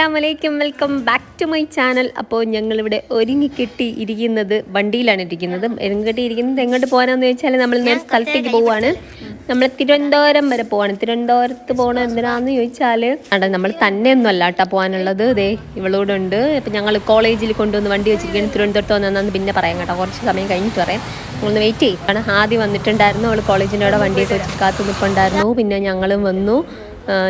അസ്സാം വലൈക്കും welcome back to my channel. അപ്പോൾ ഞങ്ങളിവിടെ ഒരുങ്ങിക്കെട്ടി ഇരിക്കുന്നത് വണ്ടിയിലാണ് ഇരിക്കുന്നത്. ഒരുങ്ങിക്കെട്ടി ഇരിക്കുന്നത് എങ്ങോട്ട് പോകാനെന്ന് ചോദിച്ചാൽ നമ്മൾ നേരെ സ്ഥലത്തേക്ക് പോവാണ്. നമ്മൾ തിരുവനന്തപുരം വരെ പോവാണ്. തിരുവനന്തപുരത്ത് പോകണം എന്തിനാന്ന് ചോദിച്ചാൽ അട നമ്മൾ തന്നെ ഒന്നും അല്ല കേട്ടോ പോകാനുള്ളത്. ദേ ഇവളോട് ഉണ്ട് ഇപ്പം ഞങ്ങൾ കോളേജിൽ കൊണ്ടുവന്ന് വണ്ടി വെച്ചിരിക്കുകയാണ്. തിരുവനന്തപുരത്ത് വന്നെന്ന് പിന്നെ പറയാം കേട്ടോ. കുറച്ച് സമയം കഴിഞ്ഞിട്ട് പറയാം. നമ്മളൊന്ന് വെയിറ്റ് ചെയ്യും. കാരണം ആദ്യം വന്നിട്ടുണ്ടായിരുന്നു. അവൾ കോളേജിന്റെ അവിടെ വണ്ടിയൊക്കെ വെച്ച് കാത്തു നിൽപ്പുണ്ടായിരുന്നു പിന്നെ ഞങ്ങളും വന്നു.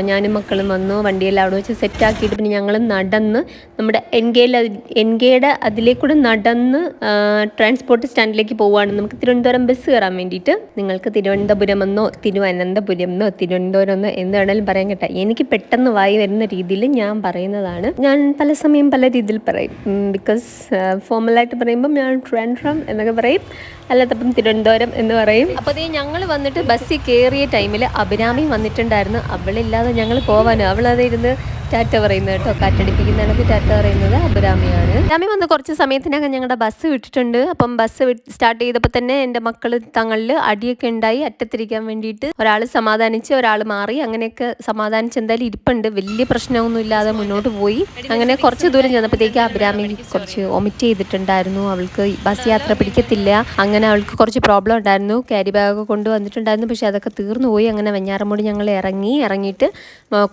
ഞാനും മക്കളും വന്നു വണ്ടിയെല്ലാം അവിടെ വെച്ച് സെറ്റാക്കിയിട്ട് പിന്നെ ഞങ്ങൾ നടന്ന് നമ്മുടെ എൻകെയിൽ എൻകെയുടെ അതിലേക്കൂടെ നടന്ന് ട്രാൻസ്പോർട്ട് സ്റ്റാൻഡിലേക്ക് പോവുകയാണ്. നമുക്ക് തിരുവനന്തപുരം ബസ് കയറാൻ വേണ്ടിയിട്ട്. നിങ്ങൾക്ക് തിരുവനന്തപുരം എന്നോ തിരുവനന്തപുരം എന്നോ തിരുവനന്തപുരം എന്നോ എന്ത് വേണമെങ്കിലും പറയാൻ കേട്ടോ. എനിക്ക് പെട്ടെന്ന് വായി വരുന്ന രീതിയിൽ ഞാൻ പറയുന്നതാണ്. ഞാൻ പല സമയം പല രീതിയിൽ പറയും. ബിക്കോസ് ഫോമലായിട്ട് പറയുമ്പം ഞാൻ ട്രാൻഡ്രം എന്നൊക്കെ പറയും. അല്ലാത്തപ്പം തിരുവനന്തപുരം എന്ന് പറയും. അപ്പോൾ ഞങ്ങൾ വന്നിട്ട് ബസ്സിൽ കയറിയ ടൈമിൽ അഭിരാമി വന്നിട്ടുണ്ടായിരുന്നു. അവളില്ലാതെ ഞങ്ങൾ പോവാനോ. അവളത് ഇരുന്ന് ടാറ്റ പറയുന്നത് കേട്ടോ. കാറ്റടിപ്പിക്കുന്ന കണക്ക് ടാറ്റ പറയുന്നത്. അബുരാമിയാണ് അബുരാമി വന്ന് കുറച്ച് സമയത്തിനകം ഞങ്ങളുടെ ബസ് വിട്ടിട്ടുണ്ട്. അപ്പം ബസ് സ്റ്റാർട്ട് ചെയ്തപ്പോൾ തന്നെ എന്റെ മക്കൾ തങ്ങളിൽ അടിയൊക്കെ ഉണ്ടായി. അറ്റത്തിരിക്കാൻ വേണ്ടിയിട്ട് ഒരാൾ സമാധാനിച്ച് ഒരാൾ മാറി. അങ്ങനെയൊക്കെ സമാധാനിച്ച് എന്തായാലും ഇരിപ്പുണ്ട്. വലിയ പ്രശ്നമൊന്നും ഇല്ലാതെ മുന്നോട്ട് പോയി. അങ്ങനെ കുറച്ച് ദൂരം ചെന്നപ്പോഴത്തേക്ക് അബുരാമി കുറച്ച് ഒമിറ്റ് ചെയ്തിട്ടുണ്ടായിരുന്നു. അവൾക്ക് ബസ് യാത്ര പിടിക്കത്തില്ല. അങ്ങനെ അവൾക്ക് കുറച്ച് പ്രോബ്ലം ഉണ്ടായിരുന്നു. ക്യാരി ബാഗൊക്കെ കൊണ്ടുവന്നിട്ടുണ്ടായിരുന്നു പക്ഷേ അതൊക്കെ തീർന്നു പോയി. അങ്ങനെ വെഞ്ഞാറമൂടി ഞങ്ങൾ ഇറങ്ങി. ഇറങ്ങിയിട്ട്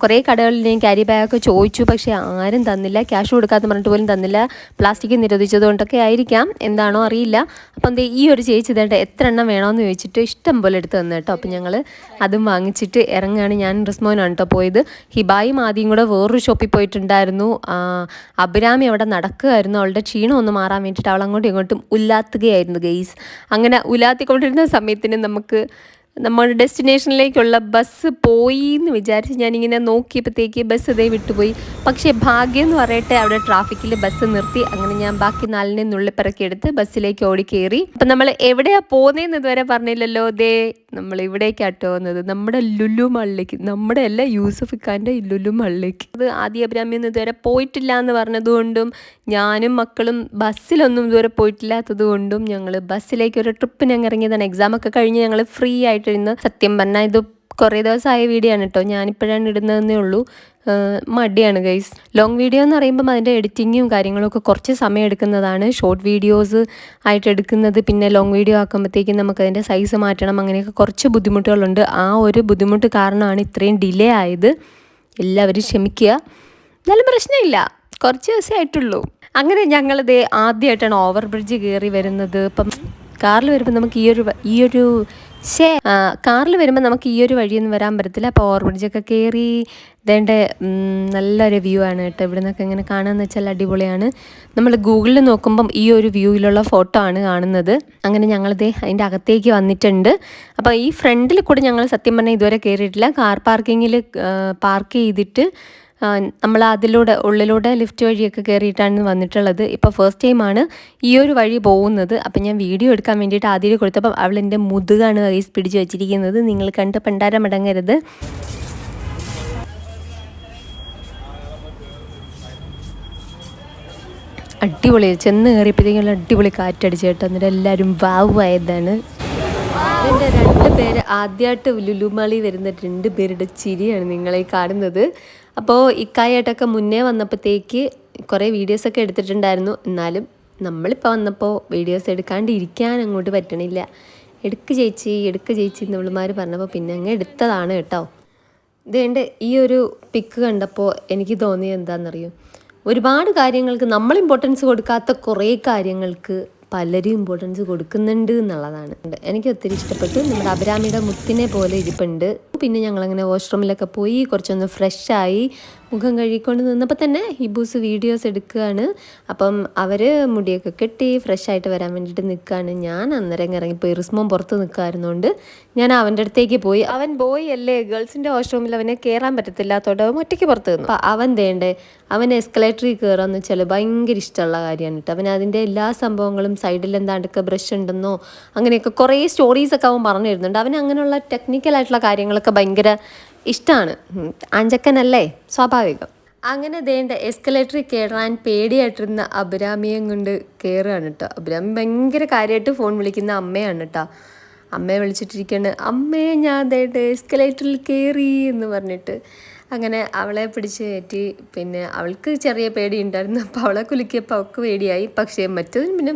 കുറേ കടകളിൽ ഞാൻ ക്യാരി ബാഗൊക്കെ ചോദിച്ചു പക്ഷേ ആരും തന്നില്ല ക്യാഷ് കൊടുക്കാത്ത പറഞ്ഞിട്ട് പോലും തന്നില്ല. പ്ലാസ്റ്റിക് നിരോധിച്ചതുകൊണ്ടൊക്കെ ആയിരിക്കാം എന്താണോ അറിയില്ല. അപ്പം ദേ ഈ ഒരു ചേച്ചി ഇതേണ്ട എത്ര എണ്ണം വേണമെന്ന് ചോദിച്ചിട്ട് ഇഷ്ടം പോലെ എടുത്ത് തന്നു കേട്ടോ. അപ്പം ഞങ്ങൾ അതും വാങ്ങിച്ചിട്ട് ഇറങ്ങുകയാണ് ഞാൻ റിസ്മോനാണ് കേട്ടോ പോയത്. ഹിബായും ആദ്യം കൂടെ വേറൊരു ഷോപ്പിൽ പോയിട്ടുണ്ടായിരുന്നു. അഭിരാമി അവിടെ നടക്കുകയായിരുന്നു. അവളുടെ ക്ഷീണം ഒന്ന് മാറാൻ വേണ്ടിയിട്ട് അവൾ അങ്ങോട്ടും ഇങ്ങോട്ടും ഉല്ലാത്തുകയായിരുന്നു ഗെയ്സ്. അങ്ങനെ ഉലാത്തിക്കൊണ്ടിരുന്ന സമയത്തിന് നമുക്ക് നമ്മുടെ ഡെസ്റ്റിനേഷനിലേക്കുള്ള ബസ് പോയി എന്ന് വിചാരിച്ച് ഞാനിങ്ങനെ നോക്കിയപ്പോഴത്തേക്ക് ബസ് ഇതേ വിട്ടുപോയി. പക്ഷേ ഭാഗ്യം എന്ന് പറയട്ടെ അവിടെ ട്രാഫിക്കിൽ ബസ് നിർത്തി. അങ്ങനെ ഞാൻ ബാക്കി നാലിനെ നുള്ളിപ്പിറക്കി എടുത്ത് ബസ്സിലേക്ക് ഓടി അപ്പം നമ്മൾ എവിടെയാണ് പോകുന്നതെന്ന് ഇതുവരെ പറഞ്ഞില്ലല്ലോ. ദേ നമ്മൾ ഇവിടേക്കാട്ടോ പോകുന്നത് നമ്മുടെ ലുലു മള്ളിക്ക് നമ്മുടെ അല്ല യൂസഫ് ഖാന്റെ ലുലു മള്ളിക്ക്. അത് ആദ്യ അഭിരാമിയൊന്നും ഇതുവരെ പോയിട്ടില്ല എന്ന് പറഞ്ഞതുകൊണ്ടും ഞാനും മക്കളും ബസ്സിലൊന്നും ഇതുവരെ പോയിട്ടില്ലാത്തത് കൊണ്ടും ഞങ്ങൾ ബസ്സിലേക്ക് ഒരു ട്രിപ്പിന് അങ്ങ് ഇറങ്ങിയതാണ്. എക്സാമൊക്കെ കഴിഞ്ഞ് ഞങ്ങൾ ഫ്രീ ആയിട്ടിരുന്ന് സത്യം പറഞ്ഞാൽ ഇത് കുറേ ദിവസമായ വീഡിയോ ആണ് കേട്ടോ ഞാനിപ്പോഴാണ് ഇടുന്നതെന്നേ ഉള്ളൂ. മടിയാണ് ഗൈസ് ലോങ് വീഡിയോ എന്ന് പറയുമ്പം അതിന്റെ എഡിറ്റിങ്ങും കാര്യങ്ങളൊക്കെ കുറച്ച് സമയം എടുക്കുന്നതാണ്. ഷോർട്ട് വീഡിയോസ് ആയിട്ട് എടുക്കുന്നത്. പിന്നെ ലോങ് വീഡിയോ ആക്കുമ്പോഴത്തേക്കും നമുക്ക് അതിന്റെ സൈസ് മാറ്റണം. അങ്ങനെയൊക്കെ കുറച്ച് ബുദ്ധിമുട്ടുകളുണ്ട്. ആ ഒരു ബുദ്ധിമുട്ട് കാരണമാണ് ഇത്രയും ഡിലേ ആയത്. എല്ലാവരും ക്ഷമിക്കുക. എന്നാലും പ്രശ്നമില്ല. കുറച്ച് ദിവസമേ ആയിട്ടുള്ളൂ. അങ്ങനെ ഞങ്ങളിത് ആദ്യമായിട്ടാണ് ഓവർ ബ്രിഡ്ജ് കയറി വരുന്നത്. ഇപ്പം കാറിൽ വരുമ്പോൾ നമുക്ക് ഈ ഒരു ഈ ഒരു ഷേ കാറിൽ വരുമ്പോൾ നമുക്ക് ഈ ഒരു വഴിയൊന്നും വരാൻ പറ്റത്തില്ല. അപ്പോൾ ബ്രിഡ്ജൊക്കെ കയറി ഇതേണ്ട നല്ലൊരു വ്യൂ ആണ് കേട്ടോ. ഇവിടെ നിന്നൊക്കെ ഇങ്ങനെ കാണാമെന്ന് വെച്ചാൽ അടിപൊളിയാണ്. നമ്മൾ ഗൂഗിളിൽ നോക്കുമ്പം ഈ ഒരു വ്യൂയിലുള്ള ഫോട്ടോ ആണ് കാണുന്നത്. അങ്ങനെ ഞങ്ങളിത് അതിന്റെ അകത്തേക്ക് വന്നിട്ടുണ്ട്. അപ്പോൾ ഈ ഫ്രണ്ടിൽ കൂടെ ഞങ്ങൾ സത്യം പറഞ്ഞാൽ ഇതുവരെ കയറിയിട്ടില്ല കാർ പാർക്കിങ്ങിൽ പാർക്ക് ചെയ്തിട്ട് നമ്മൾ അതിലൂടെ ഉള്ളിലൂടെ ലിഫ്റ്റ് വഴിയൊക്കെ കയറിയിട്ടാണ് വന്നിട്ടുള്ളത്. ഇപ്പോൾ ഫസ്റ്റ് ടൈമാണ് ഈ ഒരു വഴി പോകുന്നത്. അപ്പം ഞാൻ വീഡിയോ എടുക്കാൻ വേണ്ടിയിട്ട് ആദ്യം കൊടുത്തപ്പോൾ അവൾ എന്റെ മുതുകാണ് ഐസ് പിടിച്ച് വെച്ചിരിക്കുന്നത്. നിങ്ങൾ കണ്ട് പണ്ടാരം മടങ്ങരുത്. അടിപൊളി. ചെന്ന് കയറിയപ്പോഴത്തേക്കും അടിപൊളി കാറ്റടിച്ച് കേട്ടോ. എന്നിട്ട് എല്ലാവരും വാവുമായതാണ് എന്റെ രണ്ട് പേര് ആദ്യമായിട്ട് ലുലുമാളി വരുന്ന രണ്ട് പേരുടെ ചിരിയാണ് നിങ്ങളെ കാണുന്നത്. അപ്പോൾ ഇക്കായായിട്ടൊക്കെ മുന്നേ വന്നപ്പോഴത്തേക്ക് കുറേ വീഡിയോസൊക്കെ എടുത്തിട്ടുണ്ടായിരുന്നു. എന്നാലും നമ്മളിപ്പോൾ വന്നപ്പോൾ വീഡിയോസ് എടുക്കാണ്ടിരിക്കാൻ അങ്ങോട്ട് പറ്റണില്ല. എടുക്ക് ചേച്ചി എടുക്ക് ചേച്ചി എന്നുള്ളമാർ പറഞ്ഞപ്പോൾ പിന്നെ അങ്ങ് എടുത്തതാണ് കേട്ടോ. ഇതേണ്ട ഈ ഒരു പിക്ക് കണ്ടപ്പോൾ എനിക്ക് തോന്നിയത് എന്താണെന്നറിയോ? ഒരുപാട് കാര്യങ്ങൾക്ക് നമ്മൾ ഇമ്പോർട്ടൻസ് കൊടുക്കാത്ത കുറേ കാര്യങ്ങൾക്ക് പലരും ഇമ്പോർട്ടൻസ് കൊടുക്കുന്നുണ്ട് എന്നുള്ളതാണ്. എനിക്ക് ഒത്തിരി ഇഷ്ടപ്പെട്ടു. നമ്മുടെ അഭിരാമിയുടെ മുത്തിനെ പോലെ ഇരിപ്പുണ്ട്. പിന്നെ ഞങ്ങളങ്ങനെ വാഷ്റൂമിലൊക്കെ പോയി കുറച്ചൊന്ന് ഫ്രഷായി മുഖം കഴുകിക്കൊണ്ട് നിന്നപ്പോൾ തന്നെ ഹിബൂസ് വീഡിയോസ് എടുക്കുകയാണ്. അപ്പം അവർ മുടിയൊക്കെ കെട്ടി ഫ്രഷ് ആയിട്ട് വരാൻ വേണ്ടിയിട്ട് നിൽക്കുകയാണ് ഞാൻ അന്നേരം ഇറങ്ങിപ്പോയി. റിസ്മോം പുറത്ത് നിൽക്കായിരുന്നുകൊണ്ട് ഞാൻ അവന്റെ അടുത്തേക്ക് പോയി. അവൻ ബോയ് അല്ലേ? ഗേൾസിന്റെ വാഷ്റൂമിൽ അവനെ കയറാൻ പറ്റത്തില്ല. അവൻ ഒറ്റയ്ക്ക് പുറത്ത് നിന്നു. അപ്പം അവൻ തേണ്ടേ അവൻ എസ്കലേറ്ററിൽ കയറാന്ന് വെച്ചാൽ ഭയങ്കര ഇഷ്ടമുള്ള കാര്യമാണ് കേട്ടോ. അവൻ അതിന്റെ എല്ലാ സംഭവങ്ങളും സൈഡിൽ എന്താണ്ടൊക്കെ ബ്രഷ് ഉണ്ടെന്നോ അങ്ങനെയൊക്കെ കുറേ സ്റ്റോറീസൊക്കെ അവൻ പറഞ്ഞു തരുന്നുണ്ട്. അവൻ അങ്ങനെയുള്ള ടെക്നിക്കലായിട്ടുള്ള കാര്യങ്ങളൊക്കെ ഭയങ്കര ഇഷ്ടമാണ് അഞ്ചക്കനല്ലേ? സ്വാഭാവികം. അങ്ങനെ ദേണ്ട എസ്കലേറ്ററിൽ കയറാൻ പേടിയായിട്ടിരുന്ന അഭിരാമിയും കൊണ്ട് കയറുകയാണ് കേട്ടോ അഭിരാമി ഭയങ്കര കാര്യമായിട്ട് ഫോൺ വിളിക്കുന്ന അമ്മയാണ് കേട്ടോ അമ്മയെ വിളിച്ചിട്ടിരിക്കുകയാണ് അമ്മയെ ഞാൻ ദേണ്ട എസ്കലേറ്ററിൽ കയറി എന്ന് പറഞ്ഞിട്ട് അങ്ങനെ അവളെ പിടിച്ച് കയറ്റി. പിന്നെ അവൾക്ക് ചെറിയ പേടി ഉണ്ടായിരുന്നു അപ്പോൾ അവളെ കുലുക്കിയപ്പോൾ അവൾക്ക് പേടിയായി. പക്ഷേ മറ്റൊന്നും പിന്നെ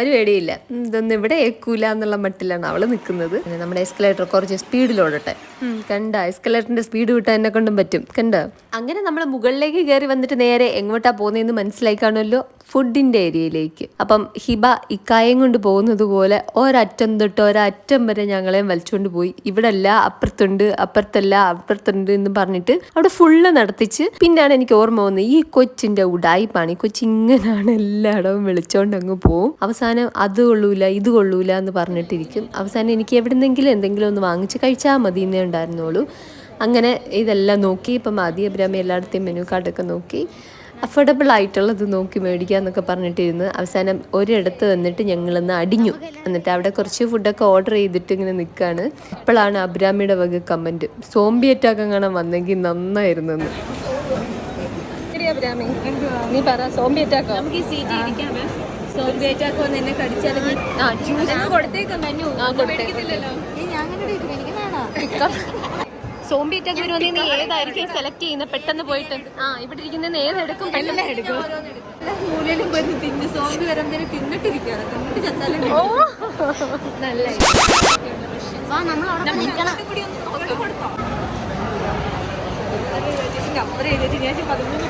ഒരു പേടിയില്ല. ഇതൊന്നും ഇവിടെ ഏക്കൂല എന്നുള്ള മട്ടിലാണ് അവൾ നിൽക്കുന്നത് പിന്നെ നമ്മുടെ എസ്കലേറ്റർ കുറച്ച് സ്പീഡിലോടട്ടെ കണ്ട എസ്കലേറ്ററിന്റെ സ്പീഡ് വിട്ടാൽ എന്നെ കൊണ്ടും പറ്റും. കണ്ട? അങ്ങനെ നമ്മൾ മുകളിലേക്ക് കയറി വന്നിട്ട് നേരെ എങ്ങോട്ടാണ് പോകുന്നതെന്ന് മനസ്സിലായി കാണുമല്ലോ. ഫുഡിന്റെ ഏരിയയിലേക്ക്. അപ്പം ഹിബ ഇക്കായം കൊണ്ട് പോകുന്നത് പോലെ ഒരറ്റം തൊട്ട് ഒരറ്റം വരെ ഞങ്ങളെയും വലിച്ചുകൊണ്ട് പോയി. ഇവിടെ അല്ല അപ്പുറത്തുണ്ട് അപ്പുറത്തല്ല അപ്പുറത്തുണ്ട് എന്ന് പറഞ്ഞിട്ട് അവിടെ ഫുള്ള് നടത്തിച്ച് പിന്നാണ് എനിക്ക് ഓർമ്മ വന്നത് ഈ കൊച്ചിന്റെ ഉടായിപ്പാണ് ഈ കൊച്ചി ഇങ്ങനെയാണ് എല്ലായിടവും വിളിച്ചോണ്ട് അങ്ങ് പോവും. അവസാനം അത് കൊള്ളൂല ഇത് കൊള്ളൂല എന്ന് പറഞ്ഞിട്ടിരിക്കും. അവസാനം എനിക്ക് എവിടെന്നെങ്കിലും എന്തെങ്കിലും ഒന്ന് വാങ്ങിച്ച് കഴിച്ചാൽ മതി എന്നേ ഉണ്ടായിരുന്നുള്ളൂ. അങ്ങനെ ഇതെല്ലാം നോക്കി ഇപ്പം ആദ്യ അബ്രാമി എല്ലായിടത്തെയും മെനു കാർഡൊക്കെ നോക്കി. അഫോർഡബിൾ ആയിട്ടുള്ളത് നോക്കി മേടിക്കുക എന്നൊക്കെ പറഞ്ഞിട്ടിരുന്ന്. അവസാനം ഒരിടത്ത് വന്നിട്ട് ഞങ്ങളൊന്ന് അടിഞ്ഞു. എന്നിട്ട് അവിടെ കുറച്ച് ഫുഡൊക്കെ ഓർഡർ ചെയ്തിട്ട് ഇങ്ങനെ നിൽക്കുകയാണ് അപ്പോഴാണ് അബ്രാമിയുടെ വക കമന്റ് സോംബി അറ്റാക്ക് അങ്ങനെ വന്നെങ്കിൽ നന്നായിരുന്നു എന്ന്. നീ പറ സോംബി അറ്റാക്കോ നമുക്ക് ഈ സീറ്റ് ഇരിക്കാമേ സോംബി അറ്റാക്ക് വന്ന് എന്നെ കടിച്ചാലും കൊടുത്തേക്കാം മെനു ആ, കൊടുത്തേക്കാം. മേടിക്കത്തില്ലല്ലോ. ഞാൻ സോംബി അറ്റാക്ക് വരുവാണെങ്കിൽ നീ ഏതായിരിക്കും സെലക്ട് ചെയ്യുന്ന? പെട്ടെന്ന് പോയിട്ട്. ആ ഇവിടെ ഇരിക്കുന്ന ഏതെടുക്കും പെട്ടെന്ന് എടുക്കും. മൂലയിലും പോയി തിന്ന് സോംബി വരുമ്പോഴത്തേനും തിന്നിട്ടിരിക്കുകയാണ്. തിന്നിട്ട് ചത്താലും നല്ല ഞാൻ പതിമൂന്ന്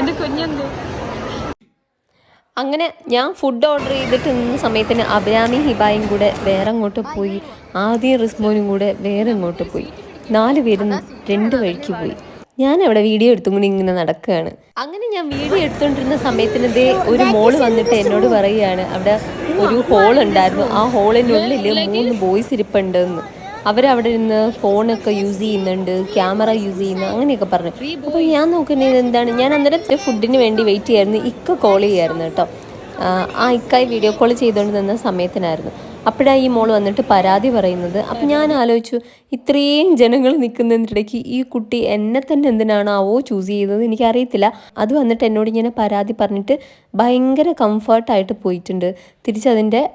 എന്റെ കുഞ്ഞെന്ത്? അങ്ങനെ ഞാൻ ഫുഡ് ഓർഡർ ചെയ്തിട്ട് നിന്ന സമയത്തിന് അഭിരാമി ഹിബായും കൂടെ വേറെ അങ്ങോട്ട് പോയി. ആദ്യം റിസ്മോനും കൂടെ വേറെ അങ്ങോട്ട് പോയി. നാല് പേരും രണ്ട് വഴിക്ക് പോയി. ഞാൻ അവിടെ വീഡിയോ എടുത്തും കൂടി ഇങ്ങനെ നടക്കുകയാണ് അങ്ങനെ ഞാൻ വീഡിയോ എടുത്തുകൊണ്ടിരുന്ന സമയത്തിന് ദേ ഒരു മോൾ വന്നിട്ട് എന്നോട് പറയുകയാണ്. അവിടെ ഒരു ഹോൾ ഉണ്ടായിരുന്നു. ആ ഹോളിനുള്ളിൽ മൂന്ന് ബോയ്സ് ഇരിപ്പുണ്ട് എന്ന് അവരവിടെ ഇരുന്ന് ഫോണൊക്കെ യൂസ് ചെയ്യുന്നുണ്ട് ക്യാമറ യൂസ് ചെയ്യുന്നു അങ്ങനെയൊക്കെ പറഞ്ഞു. അപ്പോൾ ഞാൻ നോക്കുന്നത് എന്താണ് ഞാൻ അന്നേരം ഫുഡിന് വേണ്ടി വെയിറ്റ് ചെയ്യായിരുന്നു. ഇക്ക കോൾ ചെയ്യായിരുന്നു കേട്ടോ. ആ, ഇക്കായി വീഡിയോ കോൾ ചെയ്തുകൊണ്ട് നിന്ന സമയത്തിനായിരുന്നു. അപ്പോഴാണ് ഈ മോൾ വന്നിട്ട് പരാതി പറയുന്നത്. അപ്പം ഞാൻ ആലോചിച്ചു ഇത്രയും ജനങ്ങൾ നിൽക്കുന്നതിനിടയ്ക്ക് ഈ കുട്ടി എന്നെ തന്നെ എന്തിനാണാവോ ചൂസ് ചെയ്തത് എനിക്കറിയത്തില്ല. അത് വന്നിട്ട് എന്നോട് ഇങ്ങനെ പരാതി പറഞ്ഞിട്ട് ഭയങ്കര കംഫർട്ടായിട്ട് പോയിട്ടുണ്ട്. തിരിച്ചതിന്റെ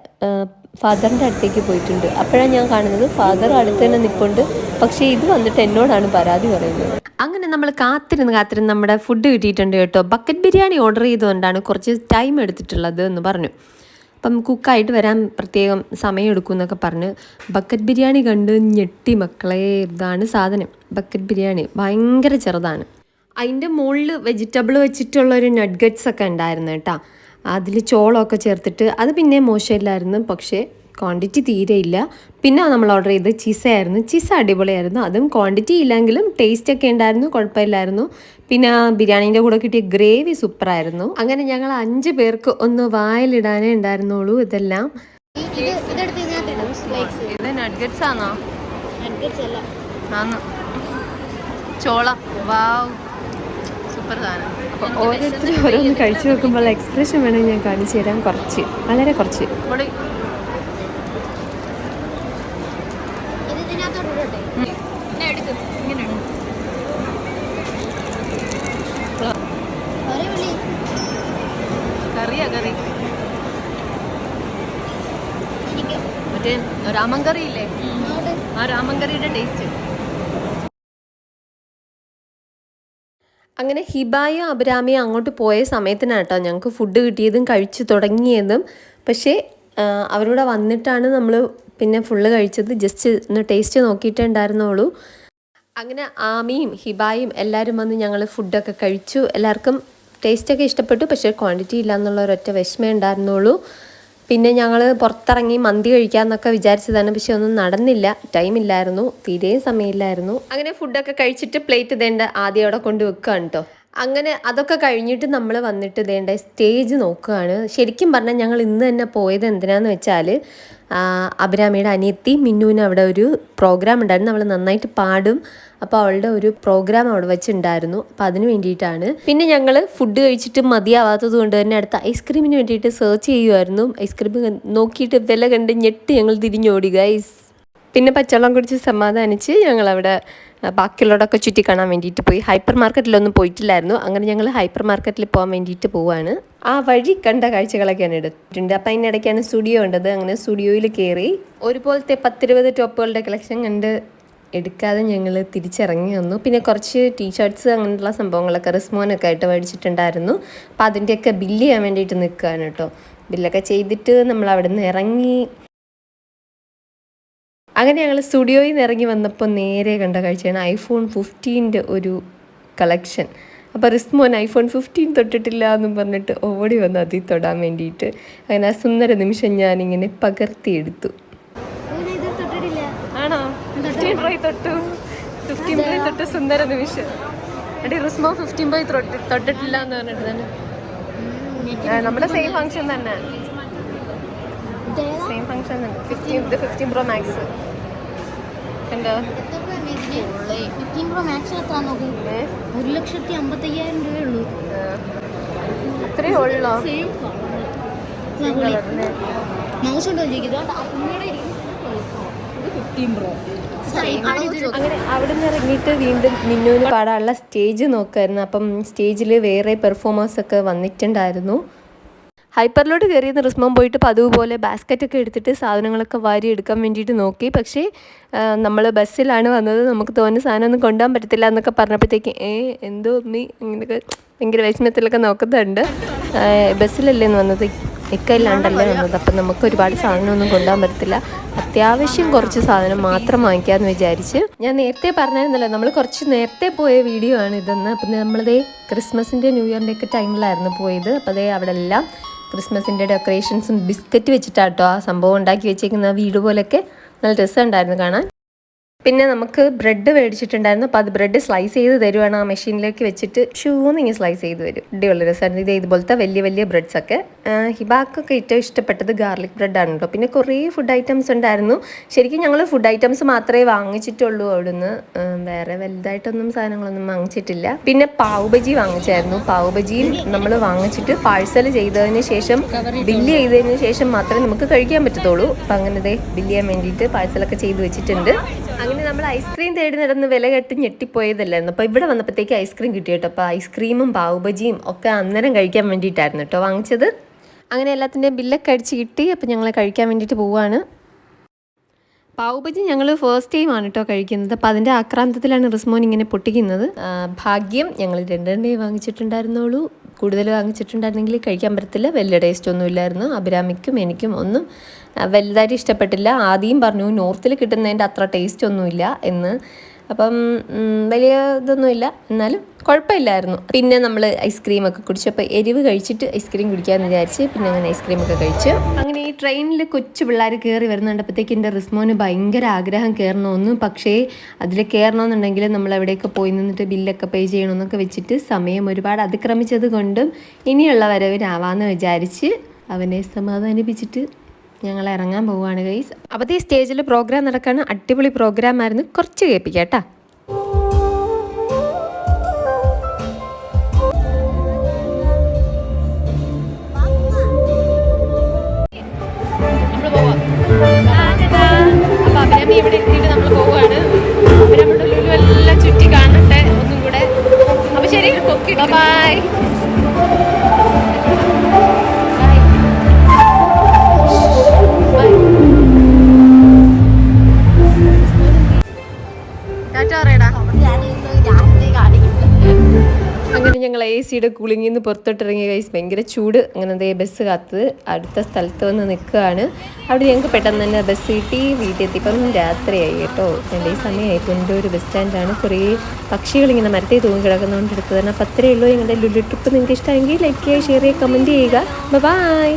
ഫാദറിന്റെ അടുത്തേക്ക് പോയിട്ടുണ്ട്. അപ്പോഴാണ് ഞാൻ കാണുന്നത് ഫാദർ അടുത്ത് തന്നെ നിൽപ്പുണ്ട്. പക്ഷേ ഇത് വന്നിട്ട് എന്നോടാണ് പരാതി പറയുന്നത്. അങ്ങനെ നമ്മൾ കാത്തിരുന്ന് കാത്തിരുന്ന് നമ്മുടെ ഫുഡ് കിട്ടിയിട്ടുണ്ട് കേട്ടോ. ബക്കറ്റ് ബിരിയാണി ഓർഡർ ചെയ്തുകൊണ്ടാണ് കുറച്ച് ടൈം എടുത്തിട്ടുള്ളത് എന്ന് പറഞ്ഞു. അപ്പം കുക്കായിട്ട് വരാൻ പ്രത്യേകം സമയം എടുക്കും എന്നൊക്കെ പറഞ്ഞ് ബക്കറ്റ് ബിരിയാണി കണ്ട് ഞെട്ടി മക്കളെ ഇതാണ് സാധനം. ബക്കറ്റ് ബിരിയാണി ഭയങ്കര ചെറുതാണ്. അതിന്റെ മുകളിൽ വെജിറ്റബിൾ വെച്ചിട്ടുള്ള ഒരു നട്ട്ഗറ്റ്സ് ഒക്കെ ഉണ്ടായിരുന്നു കേട്ടോ. അതിൽ ചോളമൊക്കെ ചേർത്തിട്ട് അത് പിന്നെ മോശമില്ലായിരുന്നു പക്ഷേ ക്വാണ്ടിറ്റി തീരെ ഇല്ല. പിന്നെ നമ്മൾ ഓർഡർ ചെയ്ത് ചിസയായിരുന്നു ചിസ അടിപൊളിയായിരുന്നു. അതും ക്വാണ്ടിറ്റി ഇല്ലെങ്കിലും ടേസ്റ്റ് ഒക്കെ ഉണ്ടായിരുന്നു കുഴപ്പമില്ലായിരുന്നു. പിന്നെ ബിരിയാണീന്റെ കൂടെ കിട്ടിയ ഗ്രേവി സൂപ്പറായിരുന്നു അങ്ങനെ ഞങ്ങൾ അഞ്ച് പേർക്ക് ഒന്ന് വായിലിടാനേ ഉണ്ടായിരുന്നുള്ളൂ ഇതെല്ലാം. ഇത് ആണോ ചോള. വാവ് സൂപ്പർ സാധനം ഓരോരുത്തരും ഓരോന്ന് കഴിച്ചു നോക്കുമ്പോൾ എക്സ്പ്രഷൻ വേണമെങ്കിൽ ഞാൻ കാണിച്ചു തരാം. കുറച്ച്. വളരെ കുറച്ച്. കറിയാ കറി. മറ്റേ രാമൻ കറി ഇല്ലേ അങ്ങോട്ട് ആ രാമൻ കറിയുടെ ടേസ്റ്റ് അങ്ങനെ ഹിബായ അബരാമിയ അങ്ങോട്ട് പോയ സമയത്തിനാണ് കേട്ടോ ഞങ്ങൾക്ക് ഫുഡ് കിട്ടിയതും കഴിച്ചു തുടങ്ങിയതും. പക്ഷേ അവരോട് വന്നിട്ടാണ് നമ്മൾ പിന്നെ ഫുള്ള് കഴിച്ചത്. ജസ്റ്റ് ഒന്ന് ടേസ്റ്റ് നോക്കിയിട്ടേ ഉണ്ടായിരുന്നുള്ളൂ. അങ്ങനെ ആമിയും ഹിബായും എല്ലാവരും വന്ന് ഞങ്ങൾ ഫുഡൊക്കെ കഴിച്ചു. എല്ലാവർക്കും ടേസ്റ്റൊക്കെ ഇഷ്ടപ്പെട്ടു. പക്ഷേ ക്വാണ്ടിറ്റി ഇല്ല എന്നുള്ള ഒരൊറ്റ വിഷമേ ഉണ്ടായിരുന്നുള്ളൂ. പിന്നെ ഞങ്ങൾ പുറത്തിറങ്ങി മന്തി കഴിക്കാമെന്നൊക്കെ വിചാരിച്ചതാണ്. പക്ഷെ ഒന്നും നടന്നില്ല. ടൈം ഇല്ലായിരുന്നു. തീരെ സമയമില്ലായിരുന്നു. അങ്ങനെ ഫുഡൊക്കെ കഴിച്ചിട്ട് പ്ലേറ്റ് ഇതേണ്ട ആദ്യം അവിടെ കൊണ്ട് വെക്കുകയാണ് കേട്ടോ അങ്ങനെ അതൊക്കെ കഴിഞ്ഞിട്ട് നമ്മൾ വന്നിട്ട് ഇതേണ്ട സ്റ്റേജ് നോക്കുകയാണ് ശരിക്കും പറഞ്ഞാൽ ഞങ്ങൾ ഇന്ന് തന്നെ പോയത് എന്തിനാന്ന് വെച്ചാൽ അഭിരാമിയുടെ അനിയത്തി മിന്നുവിന് അവിടെ ഒരു പ്രോഗ്രാം ഉണ്ടായിരുന്നു. അവൾ നന്നായിട്ട് പാടും. അപ്പോൾ അവളുടെ ഒരു പ്രോഗ്രാം അവിടെ വെച്ചിട്ടുണ്ടായിരുന്നു അപ്പോൾ അതിന് വേണ്ടിയിട്ടാണ്. പിന്നെ ഞങ്ങൾ ഫുഡ് കഴിച്ചിട്ട് മതിയാവാത്തത് കൊണ്ട് തന്നെ അടുത്ത ഐസ്ക്രീമിന് വേണ്ടിയിട്ട് സെർച്ച് ചെയ്യുമായിരുന്നു ഐസ്ക്രീം നോക്കിയിട്ട് വില കണ്ട് ഞെട്ട് ഞങ്ങൾ തിരിഞ്ഞോടി ഗൈസ് പിന്നെ പച്ചവെള്ളം കുടിച്ച് സമാധാനിച്ച് ഞങ്ങൾ അവിടെ ബാക്കിയുള്ളവരൊക്കെ ചുറ്റി കാണാൻ വേണ്ടിയിട്ട് പോയി. ഹൈപ്പർ മാർക്കറ്റിലൊന്നും പോയിട്ടില്ലായിരുന്നു. അങ്ങനെ ഞങ്ങൾ ഹൈപ്പർ മാർക്കറ്റിൽ പോകാൻ വേണ്ടിയിട്ട് പോവാണ്. ആ വഴി കണ്ട കാഴ്ചകളൊക്കെയാണ് എടുത്തിട്ടുണ്ട്. അപ്പം അതിനിടയ്ക്കാണ് സ്റ്റുഡിയോ ഉണ്ടത് അങ്ങനെ സ്റ്റുഡിയോയിൽ കയറി ഒരുപോലത്തെ പത്തിരുപത് ടോപ്പുകളുടെ കളക്ഷൻ കണ്ട് എടുക്കാതെ ഞങ്ങൾ തിരിച്ചിറങ്ങി വന്നു. പിന്നെ കുറച്ച് ടീഷർട്ട്സ് അങ്ങനെയുള്ള സംഭവങ്ങളൊക്കെ റിസ്മോനൊക്കെ ആയിട്ട് മേടിച്ചിട്ടുണ്ടായിരുന്നു. അപ്പോൾ അതിന്റെയൊക്കെ ബില്ല് ചെയ്യാൻ വേണ്ടിയിട്ട് നിൽക്കുകയാണ് കേട്ടോ. ബില്ലൊക്കെ ചെയ്തിട്ട് നമ്മൾ അവിടെ നിന്ന് ഇറങ്ങി അങ്ങനെ ഞങ്ങൾ സ്റ്റുഡിയോയിൽ നിന്ന് ഇറങ്ങി വന്നപ്പോൾ നേരെ കണ്ട കാഴ്ചയാണ് ഐഫോൺ ഫിഫ്റ്റീന്റെ ഒരു കളക്ഷൻ അപ്പോൾ റിസ്മോൻ ഐഫോൺ ഫിഫ്റ്റീൻ തൊട്ടിട്ടില്ല എന്നും പറഞ്ഞിട്ട് ഓടി വന്ന് അതിൽ തൊടാൻ വേണ്ടിയിട്ട് അങ്ങനെ ആ സുന്ദര നിമിഷം ഞാനിങ്ങനെ പകർത്തിയെടുത്തു. ആണോ? ഫിഫ്റ്റീൻ പ്രൈ തൊട്ടു. ഫിഫ്റ്റീൻ പ്രൈ തൊട്ട് സുന്ദര നിമിഷം. റിസ്മോ ഫിഫ്റ്റീൻ പ്രൈ തൊട്ടിട്ടില്ല എന്ന് പറഞ്ഞിട്ട് തന്നെ. നമ്മുടെ സെയിം ഫംഗ്ഷൻ തന്നെ. Same function fifteen fifteen pro max എന്തോ ഫിഫ്റ്റീൻ പ്രോ മാക്സ് എത്ര നോക്ക് ഒരു ലക്ഷത്തി അമ്പത്തയ്യായിരം രൂപയുള്ളൂ അത്രേ ഉള്ളോ? സെയിം മൗസ് ഉണ്ടോ അങ്ങനെ അവിടെ നിന്ന് ഇറങ്ങിയിട്ട് വീണ്ടും മിന്നുവിന് പാടാനുള്ള സ്റ്റേജ് നോക്കായിരുന്നു. അപ്പം സ്റ്റേജിൽ വേറെ പെർഫോമേഴ്സ് ഒക്കെ വന്നിട്ടുണ്ടായിരുന്നു. ഹൈപ്പറിലോട്ട് കയറിയെന്ന് റിസ്മം പോയിട്ട് പതിവ് പോലെ ബാസ്ക്കറ്റൊക്കെ എടുത്തിട്ട് സാധനങ്ങളൊക്കെ വാരി എടുക്കാൻ വേണ്ടിയിട്ട് നോക്കി. പക്ഷേ നമ്മൾ ബസ്സിലാണ് വന്നത്. നമുക്ക് തോന്നുന്ന സാധനം ഒന്നും കൊണ്ടുപോകാൻ പറ്റത്തില്ല എന്നൊക്കെ പറഞ്ഞപ്പോഴത്തേക്ക് ഏ എന്തോ ഉമ്മി? ഇങ്ങനെയൊക്കെ ഭയങ്കര വിഷമത്തിലൊക്കെ നോക്കുന്നുണ്ട്. ബസ്സിലല്ലേ എന്ന് വന്നത്? ഇക്കയിലാണ്ടല്ലേ വന്നത്? അപ്പം നമുക്ക് ഒരുപാട് സാധനമൊന്നും കൊണ്ടുപോകാൻ പറ്റത്തില്ല. അത്യാവശ്യം കുറച്ച് സാധനം മാത്രം വാങ്ങിക്കാമെന്ന് വിചാരിച്ച്. ഞാൻ നേരത്തെ പറഞ്ഞായിരുന്നല്ലോ നമ്മൾ കുറച്ച് നേരത്തെ പോയ വീഡിയോ ആണ് ഇതെന്ന്. അപ്പം നമ്മളതേ ക്രിസ്മസിന്റെ ന്യൂ ഇയറിന്റെ ഒക്കെ ടൈമിലായിരുന്നു പോയത്. അപ്പോൾ അതേ അവിടെ എല്ലാം ക്രിസ്മസിന്റെ ഡെക്കറേഷൻസും ബിസ്ക്കറ്റ് വെച്ചിട്ടാട്ടോ ആ സംഭവം ഉണ്ടാക്കി വെച്ചേക്കുന്ന വീട് പോലെയൊക്കെ നല്ല രസമുണ്ടായിരുന്നു കാണാൻ. പിന്നെ നമുക്ക് ബ്രെഡ് മേടിച്ചിട്ടുണ്ടായിരുന്നു. അപ്പോൾ അത് ബ്രെഡ് സ്ലൈസ് ചെയ്ത് തരുവാണ്. ആ മെഷീനിലേക്ക് വെച്ചിട്ട് ഷൂന്ന് ഇങ്ങനെ സ്ലൈസ് ചെയ്ത് തരും. അടിപൊളി രസമായിരുന്നു ഇത് ഇതുപോലത്തെ വലിയ വലിയ ബ്രെഡ്സ് ഒക്കെ. ഹിബാക്കൊക്കെ ഏറ്റവും ഇഷ്ടപ്പെട്ടത് ഗാർലിക് ബ്രെഡാണ് കേട്ടോ പിന്നെ കുറേ ഫുഡ് ഐറ്റംസ് ഉണ്ടായിരുന്നു. ശരിക്കും ഞങ്ങൾ ഫുഡ് ഐറ്റംസ് മാത്രമേ വാങ്ങിച്ചിട്ടുള്ളൂ അവിടുന്ന്. വേറെ വലുതായിട്ടൊന്നും സാധനങ്ങളൊന്നും വാങ്ങിച്ചിട്ടില്ല. പിന്നെ പാവ് ബജി വാങ്ങിച്ചായിരുന്നു. പാവ് ബജിയും നമ്മൾ വാങ്ങിച്ചിട്ട് പാഴ്സൽ ചെയ്തതിന് ശേഷം ബില്ല് ചെയ്തതിന് ശേഷം മാത്രമേ നമുക്ക് കഴിക്കാൻ പറ്റത്തുള്ളൂ. അപ്പം അങ്ങനെ ദേ ബില്ല് ചെയ്യാൻ വേണ്ടിയിട്ട് പാഴ്സലൊക്കെ ചെയ്ത് വെച്ചിട്ടുണ്ട്. അങ്ങനെ നമ്മൾ ഐസ്ക്രീം തേടി നടന്ന് വില കെട്ടി ഞെട്ടിപ്പോയതല്ലായിരുന്നു. അപ്പോൾ ഇവിടെ വന്നപ്പോഴത്തേക്ക് ഐസ്ക്രീം കിട്ടി കേട്ടോ അപ്പോൾ ഐസ്ക്രീമും പാവുബജിയും ഒക്കെ അന്നേരം കഴിക്കാൻ വേണ്ടിയിട്ടായിരുന്നു കേട്ടോ വാങ്ങിച്ചത്. അങ്ങനെ എല്ലാത്തിന്റെയും ബില്ലൊക്കെ അടിച്ച് കിട്ടി. അപ്പോൾ ഞങ്ങൾ കഴിക്കാൻ വേണ്ടിയിട്ട് പോവുകയാണ് പാവുബജി ഞങ്ങൾ ഫസ്റ്റ് ടൈം ആണ് കേട്ടോ കഴിക്കുന്നത്. അപ്പോൾ അതിന്റെ ആക്രാന്തത്തിലാണ് റിസ്മോൻ ഇങ്ങനെ പൊട്ടിക്കുന്നത്. ഭാഗ്യം ഞങ്ങൾ രണ്ടെണ്ണേ വാങ്ങിച്ചിട്ടുണ്ടായിരുന്നുള്ളൂ. കൂടുതൽ വാങ്ങിച്ചിട്ടുണ്ടായിരുന്നെങ്കിൽ കഴിക്കാൻ പറ്റത്തില്ല. വലിയ ടേസ്റ്റ് ഒന്നും ഇല്ലായിരുന്നു. അഭിരാമിക്കും എനിക്കും ഒന്നും വലുതായിട്ട് ഇഷ്ടപ്പെട്ടില്ല. ആദ്യം പറഞ്ഞു നോർത്തിൽ കിട്ടുന്നതിന്റെ അത്ര ടേസ്റ്റ് ഒന്നുമില്ല എന്ന്. അപ്പം വലിയ ഇതൊന്നുമില്ല. എന്നാലും കുഴപ്പമില്ലായിരുന്നു. പിന്നെ നമ്മൾ ഐസ്ക്രീം ഒക്കെ കുടിച്ചപ്പോൾ എരിവ് കഴിച്ചിട്ട് ഐസ്ക്രീം കുടിക്കാമെന്ന് വിചാരിച്ച് പിന്നെ അങ്ങനെ ഐസ്ക്രീം ഒക്കെ കഴിച്ചു. അങ്ങനെ ഈ ട്രെയിനിൽ കൊച്ചു പിള്ളേർ കയറി വരുന്നുണ്ടപ്പോഴത്തേക്ക് എന്റെ റിസ്മോന് ഭയങ്കര ആഗ്രഹം കയറണമെന്ന് പക്ഷേ അതിൽ കയറണമെന്നുണ്ടെങ്കിൽ നമ്മൾ എവിടെയൊക്കെ പോയി നിന്നിട്ട് ബില്ലൊക്കെ പേ ചെയ്യണമെന്നൊക്കെ വെച്ചിട്ട് സമയം ഒരുപാട് അതിക്രമിച്ചത് കൊണ്ടും ഇനിയുള്ള വരവിനാവാന്ന് വിചാരിച്ച് അവനെ സമാധാനിപ്പിച്ചിട്ട് ഞങ്ങൾ ഇറങ്ങാൻ പോവുകയാണ് ഗൈസ് അപ്പോൾ ഈ സ്റ്റേജിൽ പ്രോഗ്രാം നടക്കാണ്. അടിപൊളി പ്രോഗ്രാം ആയിരുന്നു. കുറച്ച് കേൾപ്പിക്കാം കേട്ടാ. അപ്പൊ അഭിരാമി ഇവിടെ എത്തിയിട്ട് നമ്മൾ പോവുകയാണ് അഭിരാമിയുടെ ലുലു എല്ലാം ചുറ്റി കാണട്ടെ ഒന്നും കൂടെ അപ്പൊ ശരി ബൈ ഞങ്ങൾ എ സിയുടെ കൂളിങ്ങിൽ നിന്ന് പുറത്തോട്ടിറങ്ങിയ കൈസ് ഭയങ്കര ചൂട്. അങ്ങനെ ദേ ബസ് കാത്ത് അടുത്ത സ്ഥലത്ത് വന്ന് നിൽക്കുകയാണ്. അവിടെ ഞങ്ങൾക്ക് പെട്ടെന്ന് തന്നെ ബസ് കിട്ടി. വീട്ടിൽ എത്തിയപ്പം രാത്രിയായി കേട്ടോ. എന്റെ ഈ സമയമായി. ഒരു ബസ് സ്റ്റാൻഡാണ് കുറേ പക്ഷികളിങ്ങനെ മരത്തിൽ തൂങ്ങി കിടക്കുന്നതുകൊണ്ട് എടുത്തത് തന്നെ അപ്പം അത്രയേ ഉള്ളൂ. ഞങ്ങളുടെ ലുലു ട്രിപ്പ് നിങ്ങൾക്ക് ഇഷ്ടമെങ്കിൽ ലൈക്ക് ചെയ്യുക ഷെയർ ചെയ്യുക കമന്റ് ചെയ്യുക. ബൈ